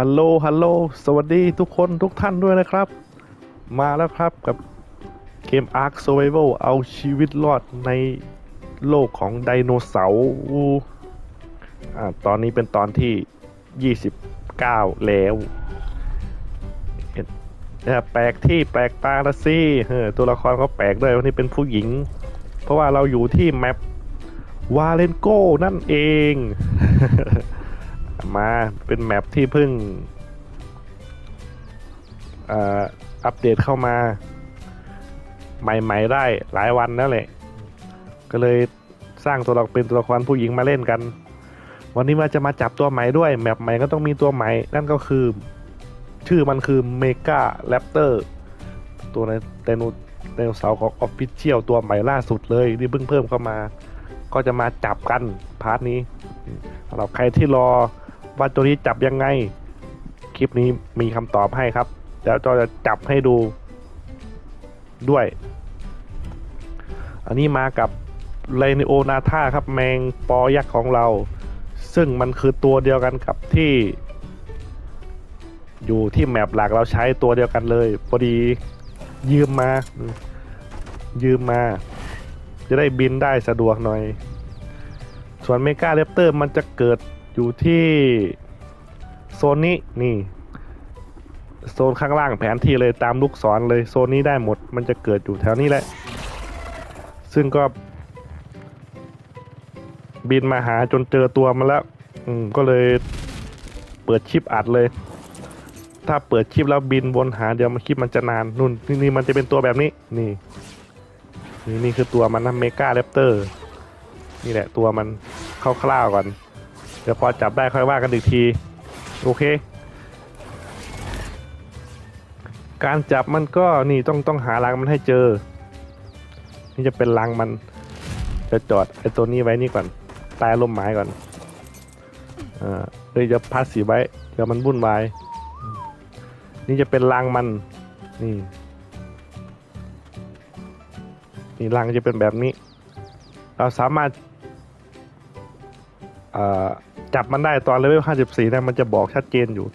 ฮัลโหล ฮัลโหล สวัสดีทุกคนทุกท่านด้วยนะครับ มาแล้วครับกับเกม Ark Survival เอาชีวิตรอดในโลกของไดโนเสาร์อ่าตอนนี้เป็นตอนที่ 29 แล้วเนี่ยแปลกที่แปลกตาละสิเออตัวละครเขาแปลกด้วยวันนี้เป็นผู้หญิง เพราะว่าเราอยู่ที่แมปวาเลนโกนั่นเอง มาเป็นแมปที่เพิ่งอัปเดตเข้ามา ใหม่ๆได้หลายวันแล้วแหละ ก็เลยสร้างตัวละครเป็นตัวละครผู้หญิงมาเล่นกัน วันนี้มาจะมาจับตัวใหม่ด้วย แมปใหม่ก็ต้องมีตัวใหม่ นั่นก็คือ ชื่อมันคือเมกาแรปเตอร์ตัวในไดโนไดโนเสาร์ของออฟฟิเชียลตัวใหม่ล่าสุดเลยที่เพิ่งเพิ่มเข้ามา ก็จะมาจับกันพาร์ทนี้สำหรับใครที่รอ ว่าตัวนี้จับยังไง คลิปนี้มีคำตอบให้ครับเดี๋ยวจอจะจับให้ดูด้วย อันนี้มากับไลนิโอนาธาครับแมงปอยักษ์ของเรา ซึ่งมันคือตัวเดียวกันกับที่ อยู่ที่แมปหลักเราใช้ตัวเดียวกันเลยพอดียืมมา ยืมมา จะได้บินได้สะดวกหน่อย ส่วนเมกาเลปเตอร์มันจะเกิด อยู่ที่โซนนี้นี่ โซนข้างล่างแผนที่เลยตามลูกศรเลยโซนนี้ได้หมด มันจะเกิดอยู่แถวนี้แหละ ซึ่งก็ บินมาหาจนเจอตัวมันแล้ว อืมก็เลยเปิดชิปอัดเลย ถ้าเปิดชิปแล้วบินวนหาเดี๋ยวมันคลิปมันจะนานนู่นนี่นี่มันจะเป็นตัวแบบนี้ นี่ นี่นี่คือตัวมันนะเมกาแรปเตอร์นี่แหละตัวมันคร่าวๆก่อน เดี๋ยวพอจับได้ค่อยว่ากันอีกที โอเค การจับมันก็นี่ต้องต้องหารังมันให้เจอ นี่จะเป็นรังมันจะจอดไอ้ตัวนี้ไว้นี่ก่อนใต้ร่มไม้ก่อนอ่าเลยจะพัดสีไว้เดี๋ยวมันวุ่นวายนี่จะเป็นรังมันนี่นี่รังจะเป็นแบบนี้ เราสามารถเอ่อ จับมันได้ตอนเลเวล54นะมันจะบอกชัดเจนอยู่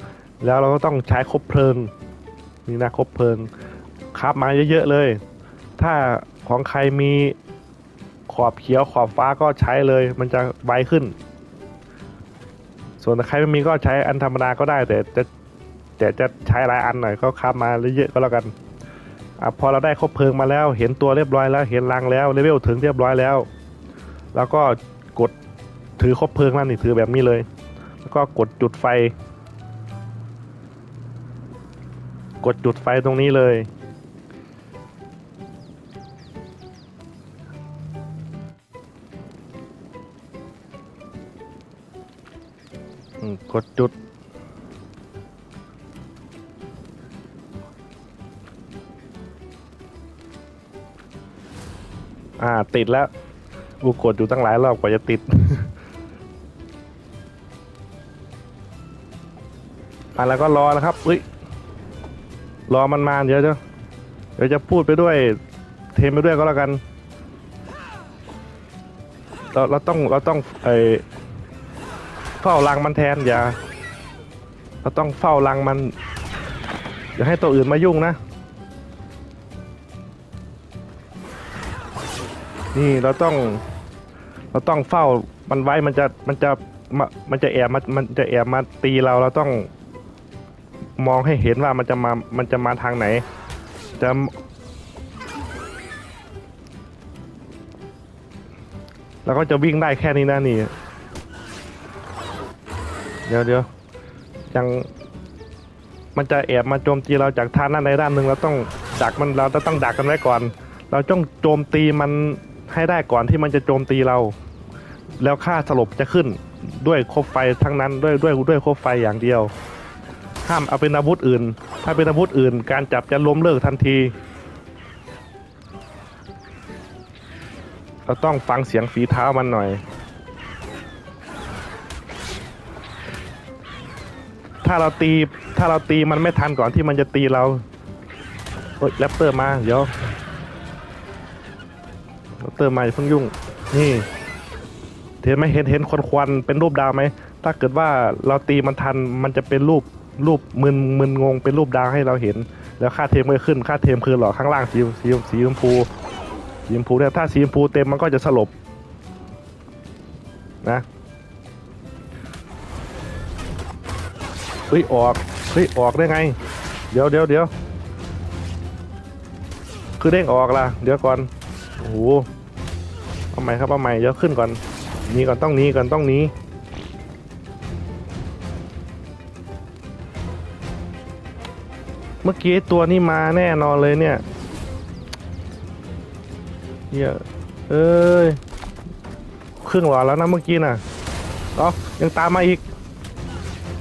แล้วเราก็ต้องใช้คบเพลิงนี่นะคบเพลิงคาบมาเยอะๆเลย ถ้าของใครมีขอบเขียวขอบฟ้าก็ใช้เลย มันจะไวขึ้น ส่วนใครไม่มีก็ใช้อันธรรมดาก็ได้ แต่จะแต่จะใช้หลายอันหน่อยก็คาบมาเยอะๆก็แล้วกันอะพอเราได้ครบเพลิงมาแล้ว เห็นตัวเรียบร้อยแล้ว เห็นรังแล้วเลเวลถึงเรียบร้อยแล้ว แล้วก็กด ถือคบเพลิงนั่นนี่ถือแบบนี้เลย แล้วก็กดจุดไฟ กดจุดไฟตรงนี้เลย กดจุดอ่าติดแล้วกูกดอยู่ตั้งหลายรอบกว่าจะติด อะแล้วก็รอนะครับเฮ้ยรอมันมาเดี๋ยวจะเดี๋ยวจะพูดไปด้วย เทมไปด้วยก็แล้วกัน เราเราต้องเราต้องไอเฝ้ารังมันแทนอย่าเราต้องเฝ้ารังมันอย่าให้ตัวอื่นมายุ่งนะ นี่เราต้อง เราต้องเฝ้ามันไว้มันจะมันจะมันจะแอบมามันจะแอบมาตีเราเราต้อง มองให้เห็นว่ามันจะมา มันจะมาทางไหน จะเราก็จะวิ่งได้แค่นี้นะนี่ เดี๋ยวเดี๋ยวยัง มันจะแอบมาโจมตีเราจากทางด้านใดด้านหนึ่งเราต้องดักมันเราต้องดักกันไว้ก่อน เราต้องโจมตีมันให้ได้ก่อนที่มันจะโจมตีเรา แล้วค่าสลบจะขึ้นด้วยคบไฟทั้งนั้นด้วยด้วยด้วยคบไฟอย่างเดียว ห้ามเอาเป็นอาวุธอื่น ถ้าเป็นอาวุธอื่น การจับจะล้มเลิกทันที เราต้องฟังเสียงฝีเท้ามันหน่อย ถ้าเราตีถ้าเราตีมันไม่ทันก่อนที่มันจะตีเราโอ้ยแรปเตอร์มาเดี๋ยวแรปเตอร์มาอย่าเพิ่งยุ่ง นี่เห็นไหมเห็นเห็นควันควันเป็นรูปดาวไหมถ้าเกิดว่าเราตีมันทันมันจะเป็นรูป รูปมึนมึนงงเป็นรูปดาวให้เราเห็น แล้วค่าเทมก็ขึ้นค่าเทมคือหลอข้างล่างสีสีสีชมพูสีชมพูเนี่ยถ้าสีชมพูเต็มมันก็จะสลบนะเฮ้ยออกเฮ้ยออกได้ไง เดี๋ยวเดี๋ยวเดี๋ยวคือเด้งออกล่ะ เดี๋ยวก่อนโอ้โหเอาใหม่ครับเอาใหม่เดี๋ยวขึ้นก่อนนี้ก่อนต้องนี้ก่อนต้องนี้ เมื่อกี้ตัวนี้มาแน่นอนเลยเนี่ยเหี้ยเอ้ยครึ่งหลอดแล้วนะเมื่อกี้น่ะอ๋อยังตามมาอีก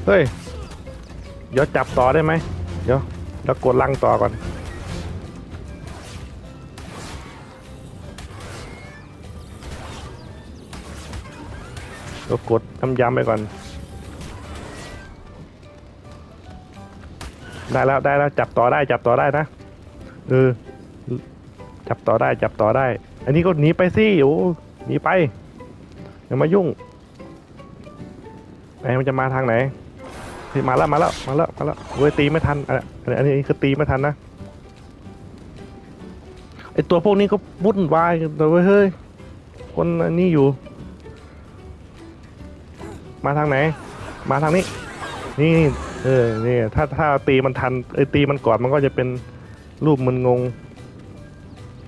เฮ้ย เดี๋ยวจับต่อได้ไหม เดี๋ยวเดี๋ยวกดลังต่อก่อนเดี๋ยวกดย้ำๆไปก่อน ได้แล้วได้แล้วจับต่อได้จับต่อได้นะเออจับต่อได้จับต่อได้ อันนี้ก็หนีไปสิโอ้หนีไปอย่ามายุ่งไหนมันจะมาทางไหนมาแล้วมาแล้วมาแล้วมาแล้วเว้ยตีไม่ทันอันอันอันนี้คือตีไม่ทันนะไอตัวพวกนี้ก็วุ่นวายแต่เว้ยเฮ้ยคนอันนี้อยู่ มาทางไหน มาทางนี้ นี่ เออนี่ถ้าถ้าตีมันทันไอยตีมันก่อนมันก็จะเป็นรูปมึนงง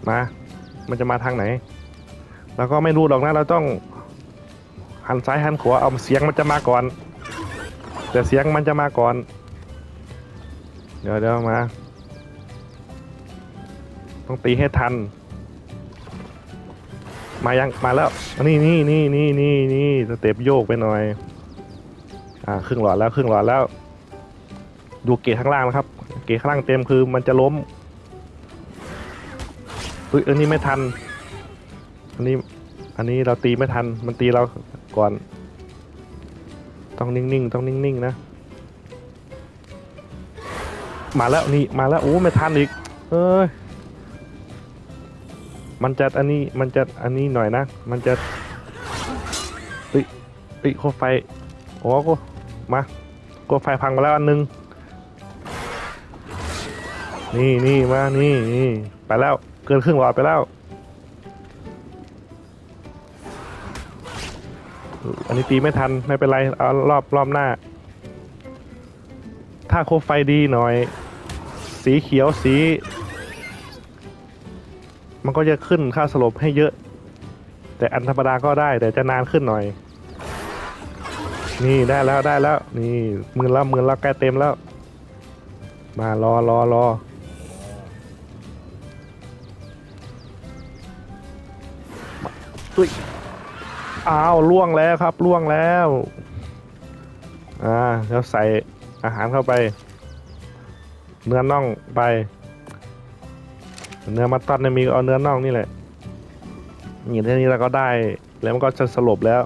มามันจะมาทางไหน แล้วก็ไม่รู้หรอกนะเราต้องหันซ้ายหันขวาเอาเสียงมันจะมาก่อน แต่เสียงมันจะมาก่อน เดี๋ยวเดี๋ยวมา ต้องตีให้ทัน มายังมาแล้ว นี่นี่นี่นี่นี่นี่สเต็ปโยกไปหน่อย อ่าครึ่งหลอดแล้วครึ่งหลอดแล้ว ดูเกจข้างล่างนะครับ เกจข้างล่างเต็มคือมันจะล้มอุ้ยอันนี้ไม่ทัน อันนี้ อันนี้เราตีไม่ทัน มันตีเราก่อน ต้องนิ่งๆ ต้องนิ่งๆ นะ มาแล้วนี่ มาแล้ว โอ้ ไม่ทันอีก เอ้ย มันจะอันนี้ มันจะอันนี้หน่อยนะ มันจะเฮ้ยเฮ้ยโคไฟ โอ้โหมาโคไฟพังมาแล้วอันหนึง นี่นี่มานี่นี่ไปแล้วเกินครึ่งหลอดไปแล้ว อันนี้ตีไม่ทันไม่เป็นไรเอารอบรอบหน้า ถ้าโคมไฟดีหน่อย สีเขียวสี มันก็จะขึ้นค่าสลบให้เยอะ แต่อันธรรมดาก็ได้ แต่จะนานขึ้นหน่อย นี่ได้แล้วได้แล้ว นี่มือละหมือละใกล้เต็มแล้ว มารอรอรอ อุ้ยอ้าวล่วงแล้วครับล่วงแล้วอ่าแล้วใส่อาหารเข้าไป เนื้อน่องไป เนื้อมัตตันเนี่ยมีเอาเนื้อน่องนี่แหละนี่ทีนี้เราก็ได้แล้วมันก็จะสลบแล้ว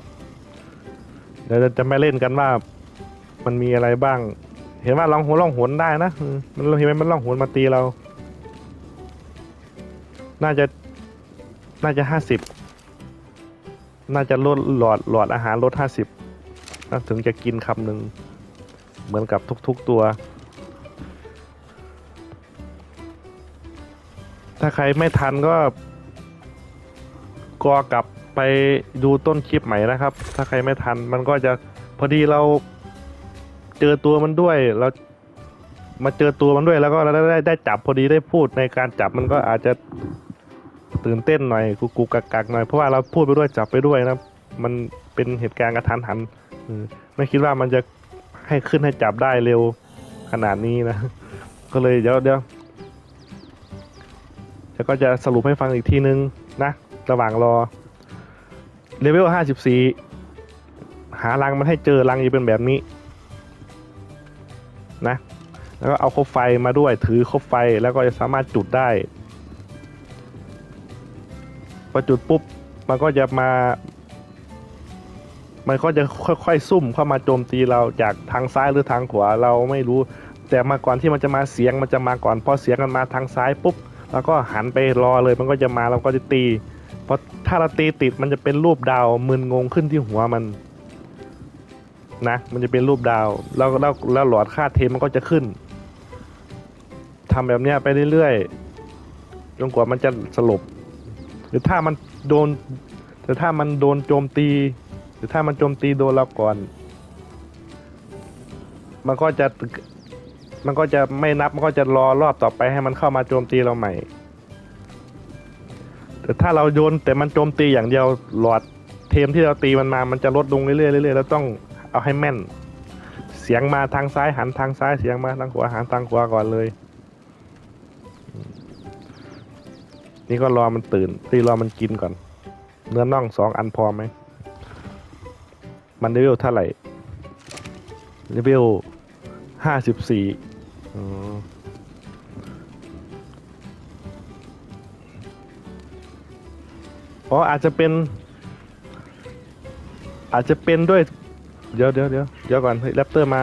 เดี๋ยวจะไม่เล่นกันว่า มันมีอะไรบ้าง เห็นว่าลองหัวลองหนได้นะมันเห็นไหมมันลองหนมาตีเรา น่าจะ น่าจะห้าสิบ น่าจะลดหลอดหลอดอาหารลดห้าสิบถึงจะกินคำหนึ่งเหมือนกับทุกๆตัว ถ้าใครไม่ทันก็กอกลับไปดูต้นคลิปใหม่นะครับ ถ้าใครไม่ทันมันก็จะพอดีเราเจอตัวมันด้วยเรามาเจอตัวมันด้วยแล้วก็เราได้ได้จับพอดีได้พูดในการจับมันก็อาจจะ ตื่นเต้นหน่อยกุกกุกกักกักหน่อยเพราะว่าเราพูดไปด้วยจับไปด้วยนะมันเป็นเหตุการณ์กระทันหันไม่คิดว่ามันจะให้ขึ้นให้จับได้เร็วขนาดนี้นะ ก็เลยเดี๋ยวเดี๋ยวแล้วก็จะสรุปให้ฟังอีกทีนึงนะระหว่างรอเลเวล54หารังมันให้เจอรังจะเป็นแบบนี้นะแล้วก็เอาคบไฟมาด้วยถือคบไฟแล้วก็จะสามารถจุดได้ อจุดปุ๊บ มันก็จะมา มันก็จะค่อยๆซุ่มเข้ามาโจมตีเราจากทางซ้ายหรือทางขวาเราไม่รู้ แต่มาก่อนที่มันจะมาเสียงมันจะมาก่อนพอเสียงมันมาทางซ้ายปุ๊บแล้วก็หันไปรอเลยมันก็จะมาเราก็จะตีเพราะถ้าเราตีติดมันจะเป็นรูปดาวมึนงงขึ้นที่หัวมันนะมันจะเป็นรูปดาวแล้วแล้วแล้วหลอดค่าเทมันก็จะขึ้นทำแบบเนี้ยไปเรื่อยๆจนกว่ามันจะสลบ หรือถ้ามันโดนแต่ถ้ามันโดนโจมตี หรือถ้ามันโจมตีโดนเราก่อน มันก็จะมันก็จะไม่นับมันก็จะรอรอบต่อไปให้มันเข้ามาโจมตีเราใหม่แต่ถ้าเราโยนแต่มันโจมตีอย่างเดียวหลอดเทมที่เราตีมันมา มันจะลดลงเรื่อยๆเรื่อยๆแล้วต้องเอาให้แม่น เสียงมาทางซ้ายหันทางซ้ายเสียงมาทางขวาหันทางขวาก่อนเลย นี่ก็รอมันตื่นตีรอมันกินก่อน เนื้อน่องสองอันพอไหม มันเลเวลเท่าไหร่เลเวลห้าสิบสี่อ๋ออาจจะเป็น อาจจะเป็นด้วย เดี๋ยวเดี๋ยวเดี๋ยวเดี๋ยวก่อนเฮ้ยแรปเตอร์มา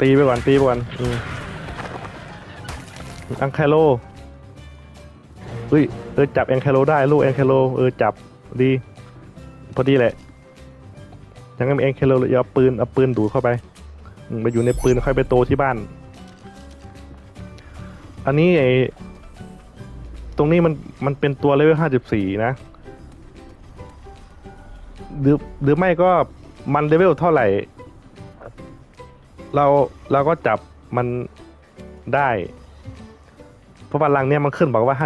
ตีไปก่อนตีไปก่อนอืม อังคาโลเฮ้ยเออจับแองคาโลได้ลูกแองคาโลเออจับดีพอดีแหละยังงั้นแองคาโลอย่าเอาปืนเอาปืนดูดเข้าไปไปอยู่ในปืนค่อยไปโตที่บ้าน อันนี้ไอตรงนี้มันมันเป็นตัวเลเวลห้าสิบสี่นะหรือหรือไม่ก็มันเลเวลเท่าไหร่ เราเราก็จับมันได้ เพราะพลังเนี้ยมันขึ้นบอกว่า54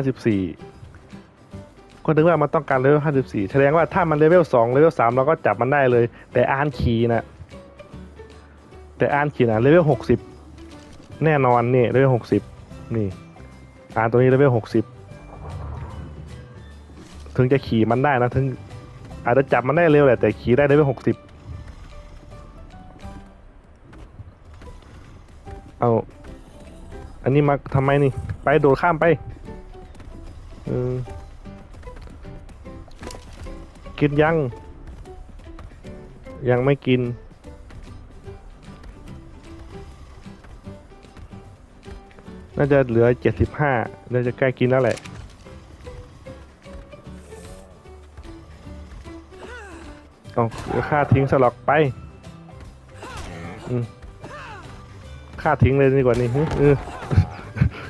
ก็นึกว่ามันต้องการเลเวล54แสดงว่าถ้ามันเลเวล2เลเวล3เราก็จับมันได้เลย แต่อ่านคีนะแต่อ่านคีนะเลเวล60แน่นอนนี่เลเวล60นี่ อ่านตัวนี้เลเวล60ถึงจะขี่มันได้นะถึงอาจจะจับมันได้เร็วแหละแต่ขี่ได้เลเวล60เอา อันนี้มาทำไมนี่ ไปโดดข้ามไปเออกินยัง ยังไม่กิน น่าจะเหลือเจ็ดสิบห้าน่าจะใกล้กินแล้วแหละเอาค่าทิ้งสล็อกไปอืมฆ่าทิ้งเลยดีกว่านี่เออ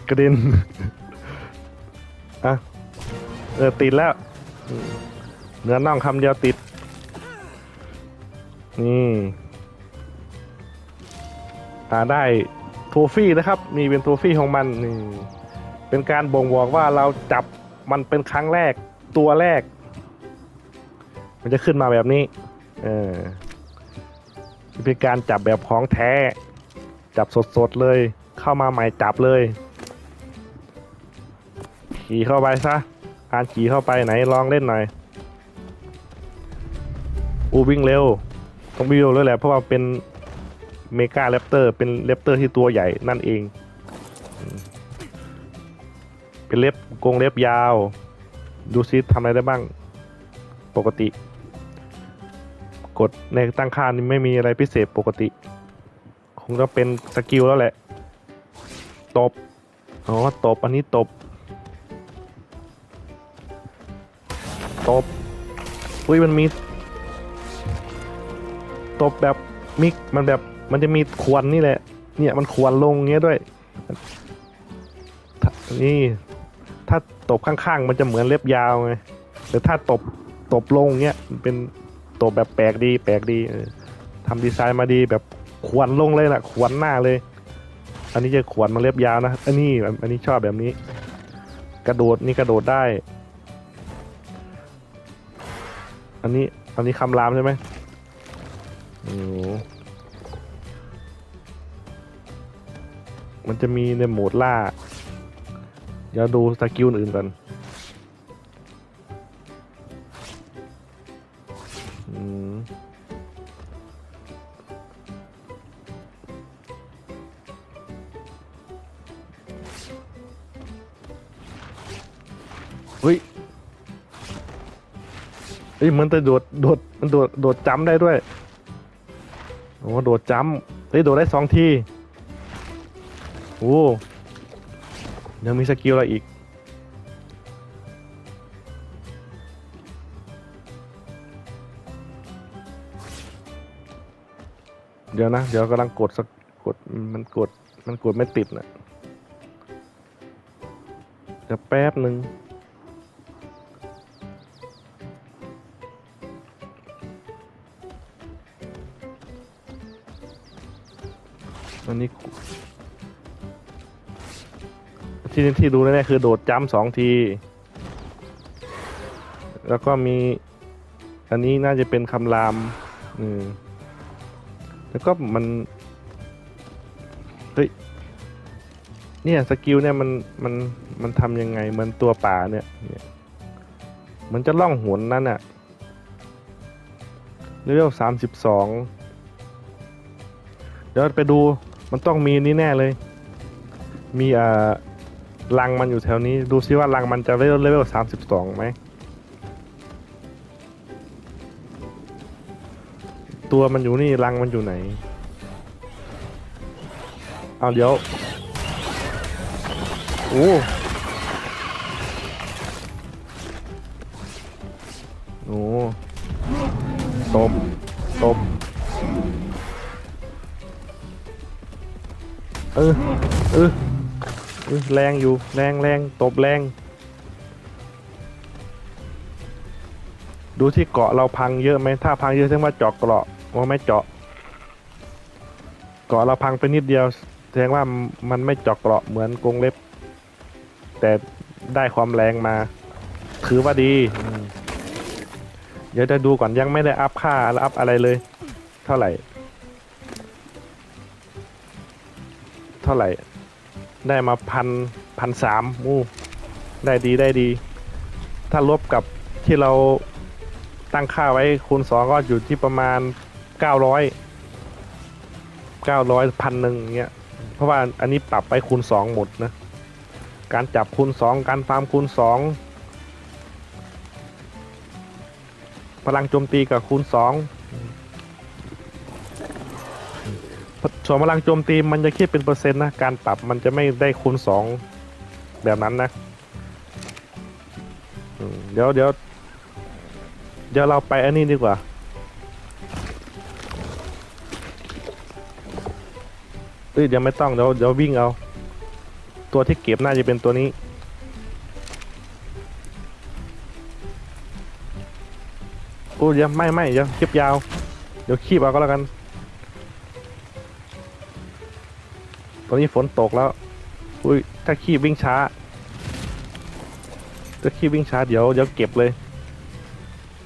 กระเด็นอะเออติดแล้ว เนื้อน่องคำเดียวติด นี่อ่าได้โทฟี่นะครับนี่เป็นโทฟี่ของมันนี่เป็นการบ่งบอกว่าเราจับมันเป็นครั้งแรกตัวแรก มันจะขึ้นมาแบบนี้ เออเป็นการจับแบบของแท้ จับสดๆเลย เข้ามาใหม่จับเลย ขี่เข้าไปซะอ่านขี่เข้าไปไหนลองเล่นหน่อยอูวิ่งเร็ว ต้องวิ่งเร็วเลยแหละเพราะว่าเป็นเมกาแรปเตอร์ เป็นแรปเตอร์ที่ตัวใหญ่นั่นเอง เป็นเล็บกรงเล็บยาว ดูซิทำอะไรได้บ้างปกติ กดในตั้งค่านี่ไม่มีอะไรพิเศษปกติ คงต้องเป็นสกิลแล้วแหละ ตบ อ๋อ ตบ อันนี้ตบ ตบอุ้ยมันมีตบแบบมิกมันแบบมันจะมีควนนี่แหละ เนี่ยมันควนลงเงี้ยด้วย นี่ ถ้าตบข้างๆ มันจะเหมือนเล็บยาวไงแต่ถ้าตบตบลงเงี้ยมันเป็นตบแบบแปลกดี แปลกดีเออทำดีไซน์มาดีแบบขวนลงเลยล่ะขวนหน้าเลย อันนี้จะขวนมาเล็บยาวนะ อันนี้อันนี้ชอบแบบนี้ กระโดดนี่กระโดดได้ อันนี้ อันนี้คำรามใช่ไหมโอ้มันจะมีในโหมดล่า เดี๋ยวดูสกิลอื่นก่อน ฮ้ยมันจะโดดโดดมันโดดโดดจ้ำได้ด้วยโอ้โดดจ้ำเฮ้ยโดดได้สองทีโอ้ยังมีสกิลอะไรอีกเดี๋ยวนะ เดี๋ยวกำลังกดสักกดมันกดมันกดไม่ติดนะเดี๋แป๊บหนึ่ง อันนี้ที่ที่ดูแน่ๆคือโดดจ้ำสองที แล้วก็มี อันนี้น่าจะเป็นคำรามอืมแล้วก็มันเฮ้ยเนี่ยสกิลเนี่ยมันมันมันทำยังไงเหมือนตัวป่าเนี่ยเนี่ยมันจะล่องหนนั่นอะเลเวลสามสิบสองเดี๋ยวไปดู มันต้องมีนี่แน่เลย มีอ่ารังมันอยู่แถวนี้ ดูซิว่ารังมันจะเลเวลเลเวลสามสิบสองไหม ตัวมันอยู่นี่รังมันอยู่ไหน เอาเดี๋ยว โอ้ ออเออเออแรงอยู่ แรงแรงตบแรง ดูที่เกาะเราพังเยอะไหมถ้าพังเยอะแสดงว่าเจาะเกราะว่าไม่เจาะ เกาะเราพังไปนิดเดียวแสดงว่ามันไม่เจาะเกราะเหมือนกรงเล็บ แต่ได้ความแรงมา ถือว่าดีอืมเดี๋ยวจะดูก่อนยังไม่ได้อัพค่าและอัพอะไรเลย เท่าไหร่ เท่าไหร่ ได้มาพันพันสามอู้ได้ดีได้ดี ถ้าลบกับที่เราตั้งค่าไว้คูณสองก็อยู่ที่ประมาณเก้าร้อยเก้าร้อยพันหนึ่งเงี้ย เพราะว่าอันนี้ปรับไปคูณสองหมดนะ การจับคูณสองการฟาร์มคูณสองพลังโจมตีกับคูณสอง ส่วนพลังโจมตีมันจะคิดเป็นเปอร์เซ็นต์นะ การปรับมันจะไม่ได้คูณสองแบบนั้นนะเดี๋ยวเดี๋ยวเดี๋ยวเราไปอันนี้ดีกว่า เอ้ยเดี๋ยวไม่ต้องเดี๋ยวเดี๋ยววิ่งเอา ตัวที่เก็บน่าจะเป็นตัวนี้ โอ้ยไม่ไม่เดี๋ยวคลิปยาว เดี๋ยวคีบเอาก็แล้วกัน ตอนนี้ฝนตกแล้ว อุ้ยถ้าคีบวิ่งช้า ถ้าคีบวิ่งช้าเดี๋ยวเดี๋ยวเก็บเลย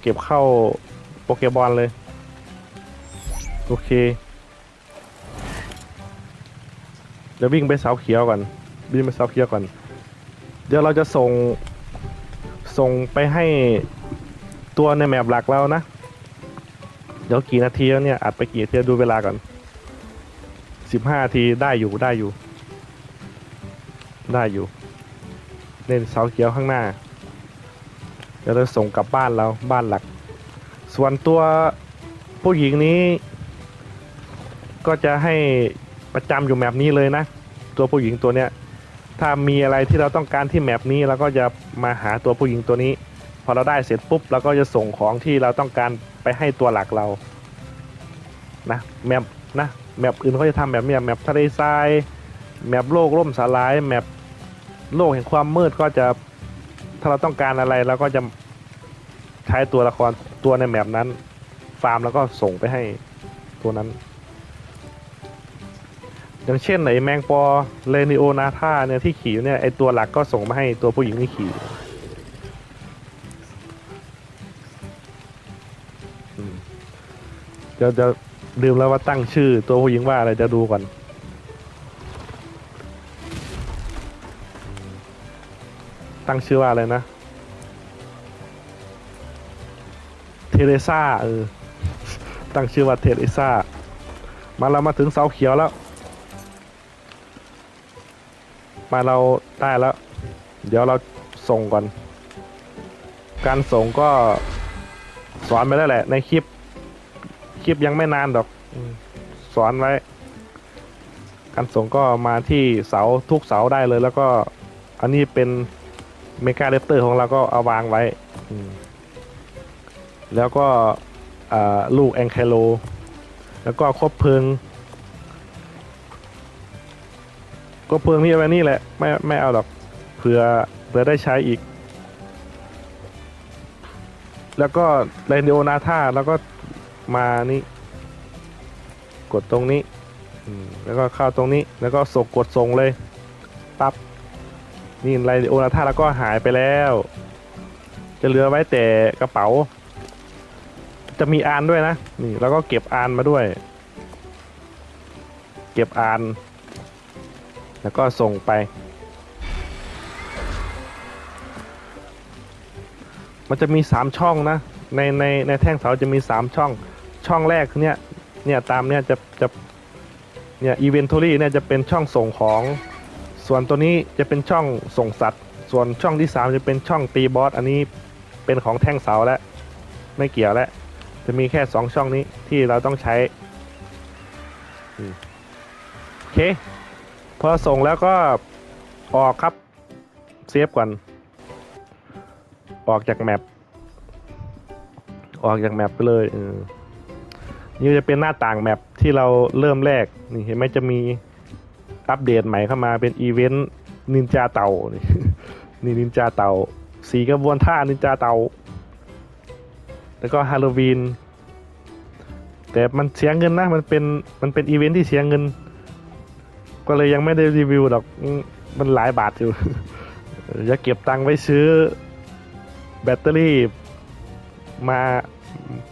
เก็บเข้าโปเกบอลเลย โอเค เดี๋ยววิ่งไปเสาเขียวก่อน วิ่งไปเสาเขียวก่อน เดี๋ยวเราจะส่ง ส่งไปให้ตัวในแมปหลักเรานะ เดี๋ยวกี่นาทีแล้วเนี่ยอัดไปกี่นาทีดูเวลาก่อน สิบห้าทีได้อยู่ได้อยู่ ได้อยู่ เล่นเสาเขียวข้างหน้าเดี๋ยวเราส่งกลับบ้านเราบ้านหลัก ส่วนตัวผู้หญิงนี้ ก็จะให้ประจำอยู่แมปนี้เลยนะ ตัวผู้หญิงตัวเนี้ยถ้ามีอะไรที่เราต้องการที่แมปนี้เราก็จะมาหาตัวผู้หญิงตัวนี้ พอเราได้เสร็จปุ๊บเราก็จะส่งของที่เราต้องการไปให้ตัวหลักเรานะแมปนะ แมปอื่นเขาจะทำแบบเนี้ยแมปทะเลทรายแมปโลกล่มสลายแมปโลกแห่งความมืดก็จะถ้าเราต้องการอะไรเราก็จะใช้ตัวละครตัวในแมปนั้น ฟาร์มแล้วก็ส่งไปให้ตัวนั้น อย่างเช่นไอแมงปอเลนิโอนาธาเนี่ยที่ขี่เนี่ยไอตัวหลักก็ส่งมาให้ตัวผู้หญิงที่ขี่อืมเดี๋ยวจะ ลืมแล้วว่าตั้งชื่อ ตัวผู้หญิงว่าอะไรจะดูก่อน ตั้งชื่อว่าอะไรนะ เทเรซาเออ ตั้งชื่อว่าเทเรซามาเรามาถึงเสาเขียวแล้ว มาเราได้แล้ว เดี๋ยวเราส่งก่อน การส่งก็สอนไปแล้วแหละในคลิป ลิปยังไม่นานดอกสอนไว้ การส่งก็มาที่เสาทุกเสาได้เลย แล้วก็อันนี้เป็นเมกาเลเตอร์ของเราก็เอาวางไว้ แล้วก็ลูกแองเคโล แล้วก็คบเพลิงคบเพลิงนี่เอาไว้นี่แหละไม่ไม่เอาหรอกเผื่อเผื่อได้ใช้อีก แล้วก็เรนดิโอนาธาแล้วก็ มานี่ กดตรงนี้แล้วก็เข้าตรงนี้แล้วก็ส่งกดส่งเลยปั๊บนี่ไลโอนาธาแล้วก็หายไปแล้ว จะเหลือไว้แต่กระเป๋า จะมีอานด้วยนะนี่แล้วก็เก็บอานมาด้วย เก็บอาน แล้วก็ส่งไป มันจะมีสามช่องนะในในในแท่งเสาจะมีสามช่อง ช่องแรกคือเนี่ยเนี่ยตามเนี่ยจะจะเนี่ยอีเวนทอรี่เนี่ยจะเป็นช่องส่งของ ส่วนตัวนี้จะเป็นช่องส่งสัตว์ ส่วนช่องที่ 3 จะเป็นช่องตีบอสอันนี้เป็นของแท่งเสาแล้วไม่เกี่ยวแล้วจะมีแค่ 2 ช่องนี้ที่เราต้องใช้โอเค พอส่งแล้วก็ออกครับเซฟก่อน ออกจากแมปออกจากแมปไปเลยเออ นี่จะเป็นหน้าต่างแมปที่เราเริ่มแรกนี่เห็นไหมจะมีอัปเดตใหม่เข้ามาเป็นอีเวนต์นินจาเต่านี่นินจาเต่าสีกระบวนท่านินจาเต่า แล้วก็ฮาโลวีนแต่มันเสียเงินนะมันเป็นมันเป็นอีเวนต์ที่เสียเงิน ก็เลยยังไม่ได้รีวิวหรอกมมันหลายบาทอยู่จะเก็บตังค์ไว้ซื้อแบตเตอรี่มา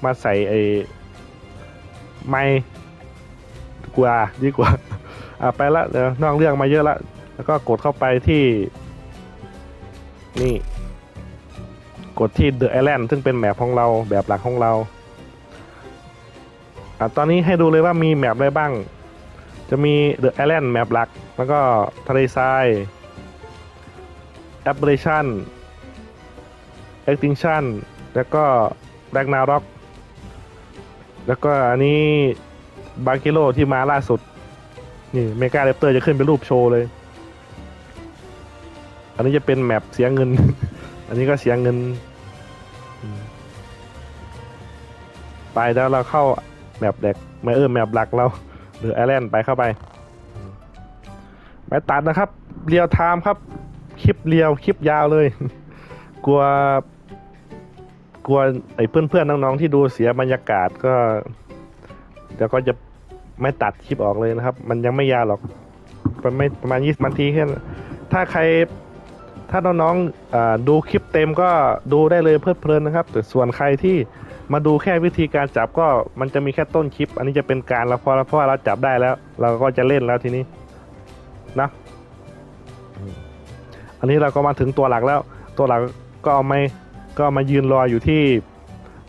มาใส่ไอ ไม่กว่าดีกว่าอะไปละเดี๋ยวนอกเรื่องมาเยอะละแล้วก็กดเข้าไปที่ นี่ กดที่ The Island ซึ่งเป็นแมปของเราแบบหลักของเราอะตอนนี้ให้ดูเลยว่ามีแมปอะไรบ้าง จะมี The Island แมปหลัก แล้วก็ทะเลทราย Aberration Extinction แล้วก็ Ragnarok แล้วก็อันนี้บาร์กิโลที่มาล่าสุด นี่เมกาเลปเตอร์จะขึ้นเป็นรูปโชว์เลย อันนี้จะเป็นแมปเสียเงิน อันนี้ก็เสียเงิน ไปแล้วเราเข้าแมปเด็กไม่เออแมปหลักเรา หรือไอแลนด์ไปเข้าไปไปตัดนะครับ เรียวไทม์ครับ คลิปเรียว คลิปยาวเลย กลัว กลัวไอ้เพื่อนๆน้องๆที่ดูเสียบรรยากาศก็เดี๋ยวก็จะไม่ตัดคลิปออกเลยนะครับ มันยังไม่ยาวหรอกประมาณประมาณยี่สิบนาทีแค่นั้นถ้าใครถ้าน้องๆอ่าดูคลิปเต็มก็ดูได้เลยเพลิดเพลินนะครับ แต่ส่วนใครที่มาดูแค่วิธีการจับก็มันจะมีแค่ต้นคลิป อันนี้จะเป็นการละพอเพราะว่าเราจับได้แล้ว เราก็จะเล่นแล้วทีนี้นะอืมอันนี้เราก็มาถึงตัวหลักแล้ว ตัวหลักก็เอาไม่ ก็มายืนรออยู่ที่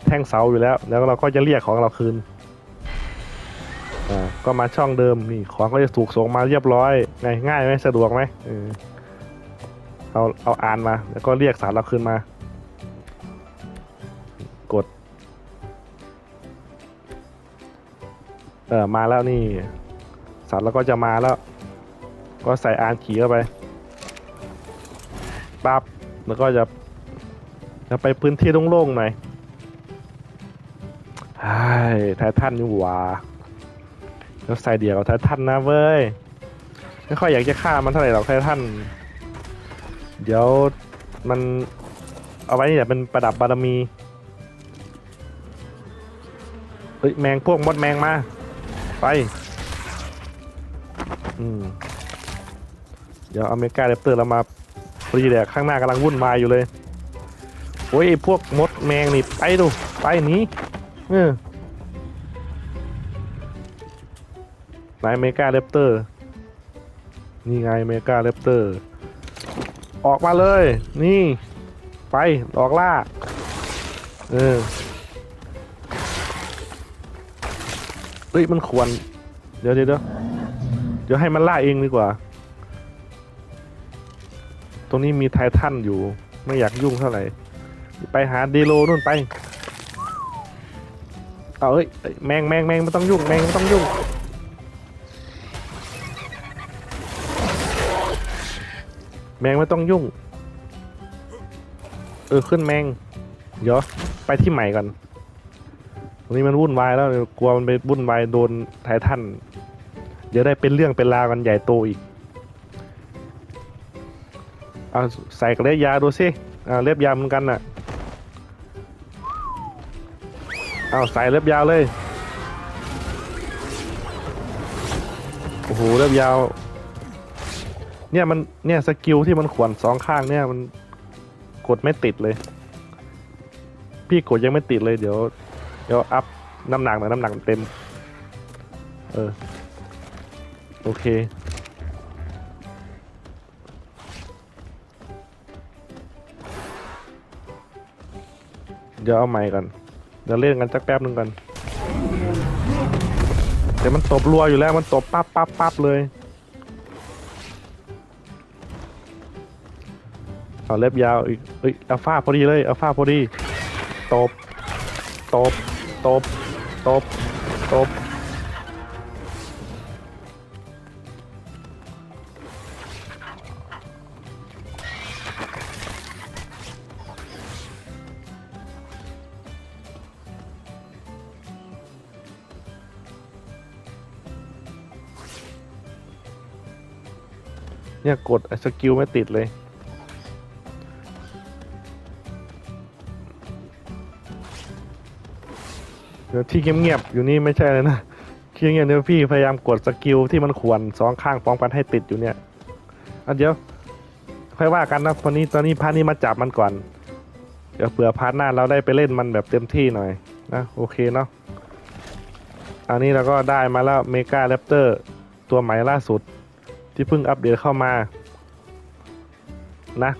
แท่งเสาอยู่แล้ว แล้วเราก็จะเรียกของเราคืนอ่าก็มาช่องเดิมนี่ของก็จะถูกส่งมาเรียบร้อยไงง่ายไหมสะดวกไหมเออเอาเอาอ่านมา แล้วก็เรียกสารเราคืนมา กดเออมาแล้วนี่สารเราก็จะมาแล้ว ก็ใส่อ่านขี่เข้าไปปั๊บแล้วก็จะ จะไปพื้นที่โล่งๆหน่อยไอ้ไททันนี่หว่าแล้วใส่เดียวกับไททันนะเว้ย ไม่ค่อยอยากจะฆ่ามันเท่าไหร่หรอกไททัน เดี๋ยวมันเอาไว้นี่แหละเป็นประดับบารมี เฮ้ยแมงพวกมดแมงมา ไป อืม เดี๋ยวอเมริกาเรปเตอร์เรามาพอดีแหละข้างหน้ากำลังวุ่นวายอยู่เลย โอ้ยพวกมดแมงนี่ไปดูไปนี้เออนายเมกาเลปเตอร์ นี่ไงเมกาเลปเตอร์ ออกมาเลย นี่ ไปออกล่า เออเฮ้ยมันควร เดี๋ยวเดี๋ยวเดี๋ยวเดี๋ยวให้มันล่าเองดีกว่า ตรงนี้มีไททันอยู่ ไม่อยากยุ่งเท่าไหร่ ไปหาเดโลนู่นไป เอาเอ้ยแมงแมงแมงไม่ต้องยุ่งแมงไม่ต้องยุ่ง แมงไม่ต้องยุ่ง เออขึ้นแมง เดี๋ยวไปที่ใหม่ก่อนตรงนี้มันวุ่นวายแล้วกลัวมันไปวุ่นวายโดนไททันเดี๋ยวได้เป็นเรื่องเป็นราวกันใหญ่โตอีกเอาใส่กระเล็บยาดูสิเอาเล็บยาเหมือนกันน่ะ เอาใส่เล็บยาวเลย โอ้โหเล็บยาว เนี่ยมันเนี่ยสกิลที่มันขวนสองข้างเนี่ยมันกดไม่ติดเลย พี่กดยังไม่ติดเลยเดี๋ยว เดี๋ยวอัพน้ำหนักหน่อยน้ำหนักเต็ม เออ โอเคเดี๋ยวเอาใหม่ก่อน เดี๋ยวเล่นกันสักแป๊บหนึ่งก่อนแต่มันตบรัวอยู่แล้วมันตบปั๊บปั๊บปั๊บเลยเอาเล็บยาวอีกเอ้ยอัลฟาพอดีเลยอัลฟาพอดี ตบ ตบ ตบ ตบ ตบ เนี่ยกดไอ้สกิลไม่ติดเลย เดี๋ยวที่เงียบๆอยู่นี่ไม่ใช่เลยนะที่เงียบเนี่ยพี่พยายามกดสกิลที่มันขวนสองข้างป้องกันให้ติดอยู่เนี่ยอันเดี๋ยวค่อยว่ากันนะตอนนี้ตอนนี้พาร์ทนี้มาจับมันก่อน เดี๋ยวเผื่อพาร์ทหน้าเราได้ไปเล่นมันแบบเต็มที่หน่อยนะโอเคเนาะอันนี้เราก็ได้มาแล้วเมกาแรปเตอร์ตัวใหม่ล่าสุด ที่เพิ่งอัปเดตเข้ามานะ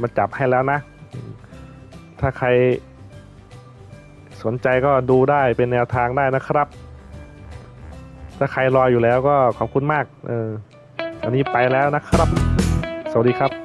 มาจับให้แล้วนะ ถ้าใครสนใจก็ดูได้เป็นแนวทางได้นะครับ ถ้าใครรออยู่แล้วก็ขอบคุณมาก เออวันนี้ไปแล้วนะครับ สวัสดีครับ